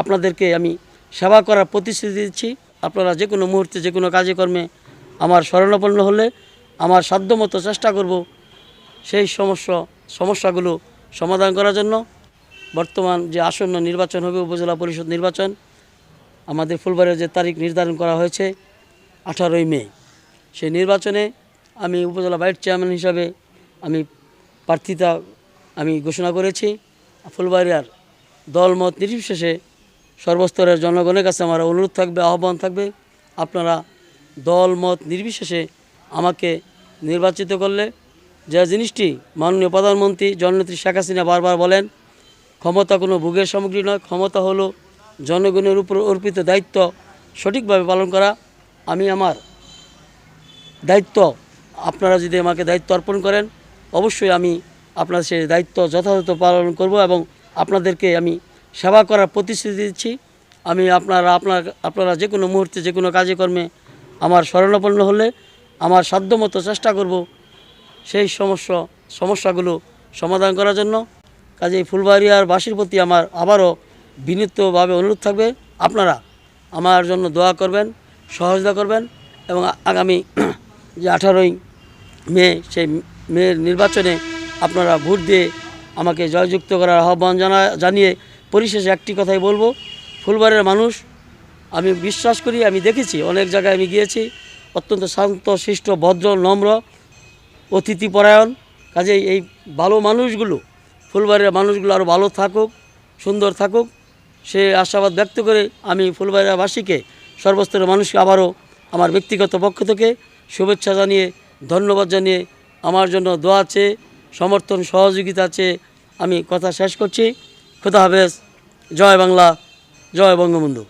আপনাদেরকে আমি সেবা করার প্রতিশ্রুতি দিচ্ছি। আপনারা যে কোনো মুহূর্তে যে কোনো কাজে কর্মে আমার শরণাপন্ন হলে আমার সাধ্যমতো চেষ্টা করব সেই সমস্যা, সমস্যাগুলো সমাধান করার জন্য। বর্তমান যে আসন্ন নির্বাচন হবে, উপজেলা পরিষদ নির্বাচন, আমাদের ফুলবাড়ির যে তারিখ নির্ধারণ করা হয়েছে আঠারোই মে। সেই নির্বাচনে আমি উপজেলা ভাইস চেয়ারম্যান হিসাবে আমি প্রার্থিতা আমি ঘোষণা করেছি। ফুলবাড়িয়ার দলমত নির্বিশেষে সর্বস্তরের জনগণের কাছে আমার অনুরোধ থাকবে, আহ্বান থাকবে। আপনারা দল, মত নির্বিশেষে আমাকে নির্বাচিত করলে যে জিনিসটি মাননীয় প্রধানমন্ত্রী জননেত্রী শেখ হাসিনা বারবার বলেন, ক্ষমতা কোনো ভোগের সামগ্রী নয়, ক্ষমতা হলো জনগণের উপর অর্পিত দায়িত্ব সঠিকভাবে পালন করা। আমি আমার দায়িত্ব, আপনারা যদি আমাকে দায়িত্ব অর্পণ করেন, অবশ্যই আমি আপনার সেই দায়িত্ব যথাযথ পালন করব এবং আপনাদেরকে আমি সেবা করার প্রতিশ্রুতি দিচ্ছি। আমি আপনারা, আপনার, আপনারা যে কোনো মুহূর্তে, যে কোনো কাজে কর্মে আমার শরণাপন্ন হলে আমার সাধ্যমতো চেষ্টা করব সেই সমস্যা, সমস্যাগুলো সমাধান করার জন্য। কাজেই ফুলবাড়িয়ার বাসীর প্রতি আমার আবারও বিনীতভাবে অনুরোধ থাকবে। আপনারা আমার জন্য দোয়া করবেন, সহযোগিতা করবেন এবং আগামী যে আঠারোই মে, সেই মেয়ের নির্বাচনে আপনারা ভোট দিয়ে আমাকে জয়যুক্ত করার আহ্বান জানা, জানিয়ে পরিশেষে একটি কথাই বলব। ফুলবাড়ির মানুষ, আমি বিশ্বাস করি, আমি দেখেছি, অনেক জায়গায় আমি গিয়েছি, অত্যন্ত শান্ত, শিষ্ট, ভদ্র, নম্র অতিথিপরায়ণ। কাজেই এই ভালো মানুষগুলো, ফুলবাড়ির মানুষগুলো আরও ভালো থাকুক, সুন্দর থাকুক। সে আশাবাদ ব্যক্ত করে আমি ফুলবাড়িয়াবাসীকে সর্বস্তরের মানুষকে আবারও আমার ব্যক্তিগত পক্ষ থেকে শুভেচ্ছা জানিয়ে, ধন্যবাদ জানিয়ে আমার জন্য দোয়া চেয়ে সমর্থন সহযোগিতা চেয়ে আমি কথা শেষ করছি। খোদা হাফেজ। জয় বাংলা। জয় বঙ্গবন্ধু।